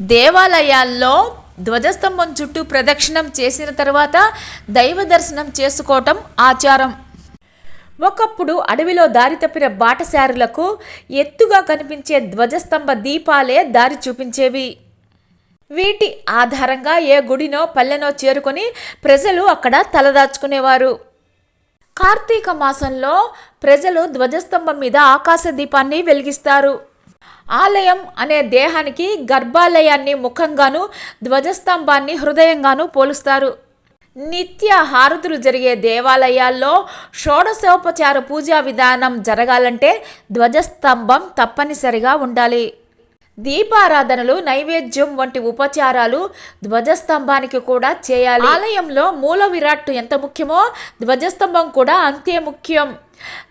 దేవాలయాల్లో ధ్వజస్తంభం చుట్టూ ప్రదక్షిణం చేసిన తర్వాత దైవ దర్శనం చేసుకోవటం ఆచారం. ఒకప్పుడు అడవిలో దారి తప్పిన బాటసారులకు ఎత్తుగా కనిపించే ధ్వజస్తంభ దీపాలే దారి చూపించేవి. వీటి ఆధారంగా ఏ గుడినో పల్లెనో చేరుకొని ప్రజలు అక్కడ తలదాచుకునేవారు. కార్తీక మాసంలో ప్రజలు ధ్వజస్తంభం మీద ఆకాశ దీపాన్ని వెలిగిస్తారు. ఆలయం అనే దేహానికి గర్భాలయాన్ని ముఖంగాను ధ్వజస్తంభాన్ని హృదయంగాను పోలుస్తారు. నిత్య హారతులు జరిగే దేవాలయాల్లో షోడశోపచార పూజా విధానం జరగాలంటే ధ్వజస్తంభం తప్పనిసరిగా ఉండాలి. దీపారాధనలు నైవేద్యం వంటి ఉపచారాలు ధ్వజస్తంభానికి కూడా చేయాలి. ఆలయంలో మూల విరాట్టు ఎంత ముఖ్యమో ధ్వజస్తంభం కూడా అంతే ముఖ్యం.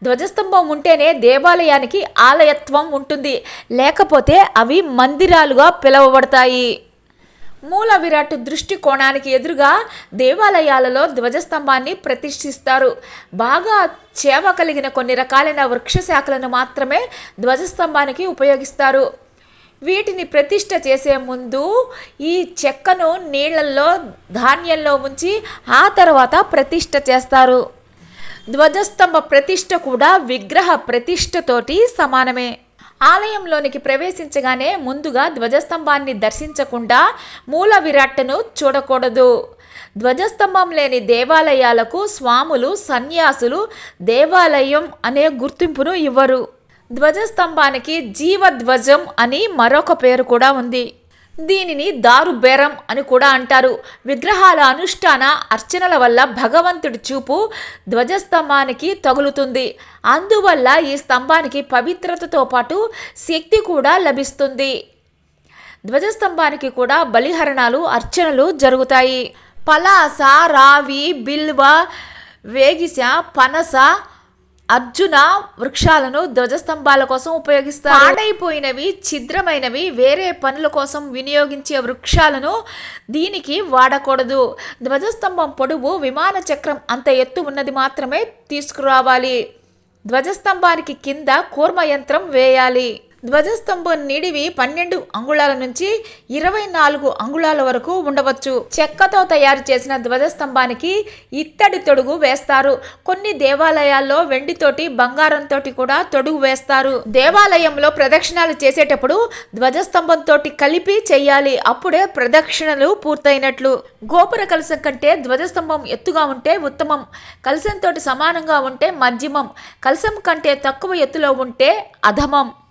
ధ్వజస్తంభం ఉంటేనే దేవాలయానికి ఆలయత్వం ఉంటుంది. లేకపోతే అవి మందిరాలుగా పిలువబడతాయి. మూల విరాట్ దృష్టికోణానికి ఎదురుగా దేవాలయాలలో ధ్వజస్తంభాన్ని ప్రతిష్ఠిస్తారు. బాగా చేవ కలిగిన కొన్ని రకాలైన వృక్ష శాఖలను మాత్రమే ధ్వజస్తంభానికి ఉపయోగిస్తారు. వీటిని ప్రతిష్ట చేసే ముందు ఈ చెక్కను నీళ్ళల్లో ధాన్యంలో ఉంచి ఆ తర్వాత ప్రతిష్ఠ చేస్తారు. ధ్వజస్తంభ ప్రతిష్ట కూడా విగ్రహ ప్రతిష్టతోటి సమానమే. ఆలయంలోనికి ప్రవేశించగానే ముందుగా ధ్వజస్తంభాన్ని దర్శించకుండా మూల విరాట్టను చూడకూడదు. ధ్వజస్తంభం లేని దేవాలయాలకు స్వాములు సన్యాసులు దేవాలయం అనే గుర్తింపును ఇవ్వరు. ధ్వజస్తంభానికి జీవధ్వజం అని మరొక పేరు కూడా ఉంది. దీనిని దారు బేరం అని కూడా అంటారు. విగ్రహాల అనుష్ఠాన అర్చనల వల్ల భగవంతుడి చూపు ధ్వజస్తంభానికి తగులుతుంది. అందువల్ల ఈ స్తంభానికి పవిత్రతతో పాటు శక్తి కూడా లభిస్తుంది. ధ్వజస్తంభానికి కూడా బలిహరణాలు అర్చనలు జరుగుతాయి. పలాస రావి బిల్వ వేగిస పనస అర్జున వృక్షాలను ధ్వజస్తంభాల కోసం ఉపయోగిస్తారు. పాడైపోయినవి ఛిద్రమైనవి వేరే పనుల కోసం వినియోగించే వృక్షాలను దీనికి వాడకూడదు. ధ్వజస్తంభం పొడవు విమాన చక్రం అంత ఎత్తు ఉన్నది మాత్రమే తీసుకురావాలి. ధ్వజస్తంభానికి కింద కూర్మ యంత్రం వేయాలి. ధ్వజస్తంభం నిడివి పన్నెండు అంగుళాల నుంచి ఇరవై నాలుగు అంగుళాల వరకు ఉండవచ్చు. చెక్కతో తయారు చేసిన ధ్వజస్తంభానికి ఇత్తడి తొడుగు వేస్తారు. కొన్ని దేవాలయాల్లో వెండితోటి బంగారంతోటి కూడా తొడుగు వేస్తారు. దేవాలయంలో ప్రదక్షిణాలు చేసేటప్పుడు ధ్వజస్తంభంతో కలిపి చెయ్యాలి అప్పుడే ప్రదక్షిణలు పూర్తయినట్లు. గోపుర కలశం కంటే ధ్వజస్తంభం ఎత్తుగా ఉంటే ఉత్తమం. కలశంతో సమానంగా ఉంటే మధ్యమం. కలశం కంటే తక్కువ ఎత్తులో ఉంటే అధమం.